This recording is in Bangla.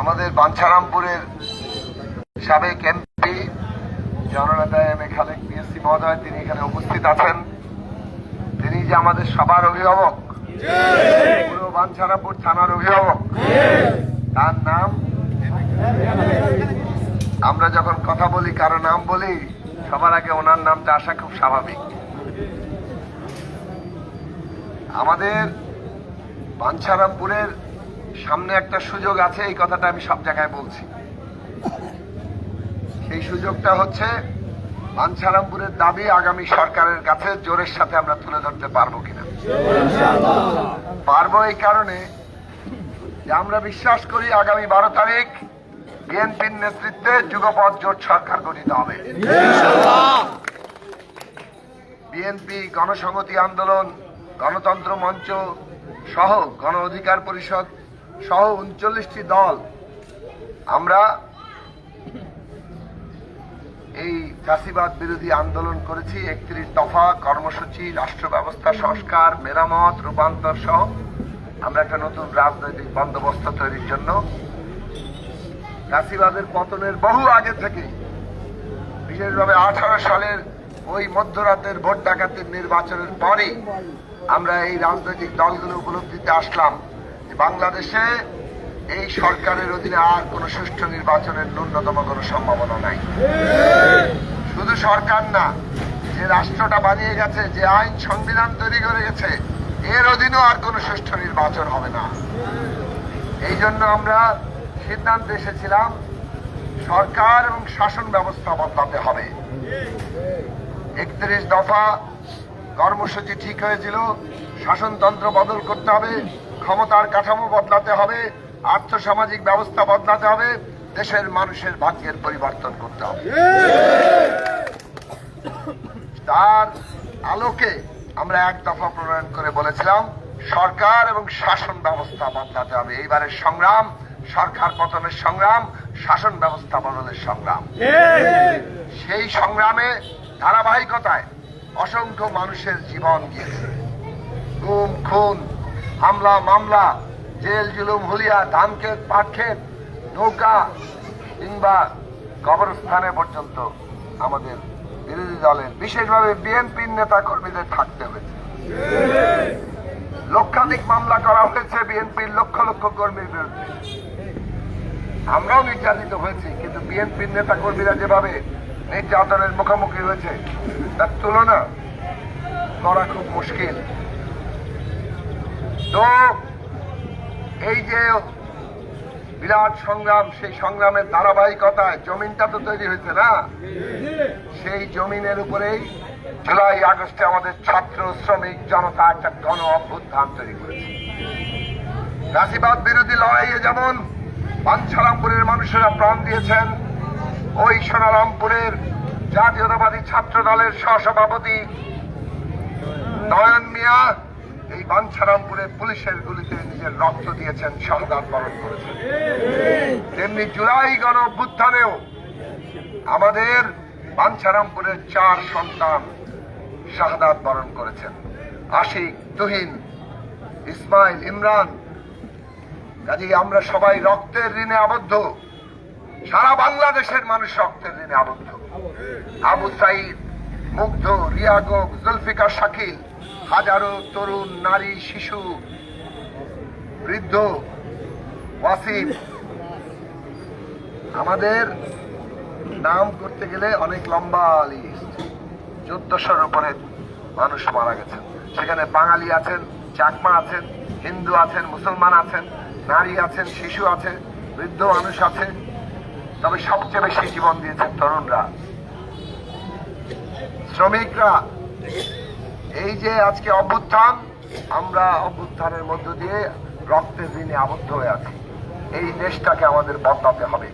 আমাদের বাঞ্ছারামপুরের সাবেক এমপি জননেতা এম এ খালেক পিএসসি মহোদয়, তিনি এখানে উপস্থিত আছেন। তিনি যে আমাদের সবার অভিভাবক, পুরো বাঞ্ছারামপুর থানার অভিভাবক, তার নাম আমরা যখন কথা বলি, কারও নাম বলি, সবার আগে ওনার নামটা আসা খুব স্বাভাবিক। আমাদের বাঞ্ছারামপুরের সামনে একটা সুযোগ আছে, এই কথাটা আমি সব জায়গায় বলছি। সেই সুযোগটা হচ্ছে, বাঞ্ছারামপুরের দাবি আগামী সরকারের কাছে জোরের সাথে আমরা তুলে ধরতে পারব কিনা। পারব এই কারণে আমরা বিশ্বাস করি আগামী বারো তারিখ বিএনপির নেতৃত্বে যুগপথ জোট সরকার গঠিত হবে। বিএনপি গণসংহতি আন্দোলন, গণতন্ত্র মঞ্চ সহ গণ অধিকার পরিষদ সহ উনচল্লিশটি দল আমরা এই চাষিবাদ বিরোধী আন্দোলন করেছি। একত্রিশ দফা কর্মসূচি, রাষ্ট্র ব্যবস্থা, সংস্কার, মেরামত, রূপান্তর সহ আমরা একটা নতুন রাজনৈতিক বন্দোবস্ত তৈরির জন্য চাষিবাদের পতনের বহু আগে থেকে, বিশেষভাবে আঠারো সালের ওই মধ্যরাতের ভোট ডাকাতির নির্বাচনের পরেই আমরা এই রাজনৈতিক দলগুলো উপলব্ধিতে আসলাম। বাংলাদেশে এই সরকারের অধীনে আর কোনো সুষ্ঠু নির্বাচনের ন্যূনতম কোনো সম্ভাবনা নাই। শুধু সরকার না, যে রাষ্ট্রটা বানিয়ে গেছে, যে আইন সংবিধান তৈরি করে গেছে, এর অধীনেও আর কোনো সুষ্ঠু নির্বাচন হবে না। এই জন্য আমরা সিদ্ধান্তে এসেছিলাম, সরকার এবং শাসন ব্যবস্থা বদলাতে হবে। একত্রিশ দফা কর্মসূচি ঠিক হয়েছিল, শাসনতন্ত্র বদল করতে হবে ক্ষমতার কাঠামো বদলাতে হবে, আর্থসামাজিক ব্যবস্থা বদলাতে হবে, দেশের মানুষের ভাগ্যের পরিবর্তন করতে হবে। তার আলোকে আমরা এক দফা প্রণয়ন করে বলেছিলাম, সরকার এবং শাসন ব্যবস্থা বদলাতে হবে। এইবারের সংগ্রাম, সরকার পতনের সংগ্রাম, শাসন ব্যবস্থা বদলের সংগ্রাম। সেই সংগ্রামে ধারাবাহিকতায় অসংখ্য মানুষের জীবন গিয়েছে। গুম, খুন হামলা, মামলা, জেল, জুলুম, হুলিয়া ধান ক্ষেত পাট ক্ষেত নৌকা কিংবা কবরস্থানে পর্যন্ত আমাদের বিরোধী দলের, বিশেষভাবে বিএনপির নেতা কর্মীদের থাকতে হয়েছে। লক্ষাধিক মামলা করা হয়েছে বিএনপির লক্ষ লক্ষ কর্মীর বিরুদ্ধে। আমরাও নির্যাতিত হয়েছি, কিন্তু বিএনপির নেতা কর্মীরা যেভাবে নির্যাতনের মুখোমুখি হয়েছে, তার তুলনা করা খুব মুশকিল। তো, এই যে বিরাট সংগ্রাম, সেই সংগ্রামের ধারাবাহিকতায় জমিনটা তো তৈরি হয়েছে না? সেই জমিনের উপরেই জুলাই আগস্টে আমাদের ছাত্র, শ্রমিক, জনতা একটা গণ অভ্যুত্থান তৈরি করেছে। রাশিবাদ বিরোধী লড়াইয়ে যেমন বাঞ্ছারামপুরের মানুষেরা প্রাণ দিয়েছেন, ওই সোনারামপুরের জাতীয়তাবাদী ছাত্র দলের সহসভাপতি নয়ন মিয়া এই বাঞ্ছারামপুরে পুলিশের গুলিতে নিজের রক্ত দিয়েছেন শাহাদ বরণ করেছেন। তেমনি জুলাই গণ অভ্যুত্থানেও আমাদের বাঞ্ছারামপুরের চার সন্তান শাহাদাত বরণ করেছেন। আশিক, তুহিন, ইসমাইল, ইমরান। কাজে আমরা সবাই রক্তের ঋণে আবদ্ধ। সারা বাংলাদেশের মানুষ রক্তের ঋণে আবদ্ধ। আবু সাইদ মুগ্ধ রিয়াগব জুলফিকার শাকিল, হাজারো তরুণ, নারী, শিশু, বৃদ্ধ ওয়াসিম আমাদের নাম করতে গেলে অনেক লম্বা লিস্ট চোদ্দশোর উপরে মানুষ মারা গেছেন। সেখানে বাঙালি আছেন, চাকমা আছেন, হিন্দু আছেন, মুসলমান আছেন, নারী আছেন, শিশু আছে বৃদ্ধ মানুষ আছে তবে সবচেয়ে বেশি জীবন দিয়েছেন তরুণরা। শ্রমিকরা, এই যে আজকে অভ্যুত্থান, আমরা অভ্যুত্থানের মধ্য দিয়ে রক্তের দিনে আবদ্ধ হয়ে আছি। এই দেশটাকে আমাদের বদলাতে হবে।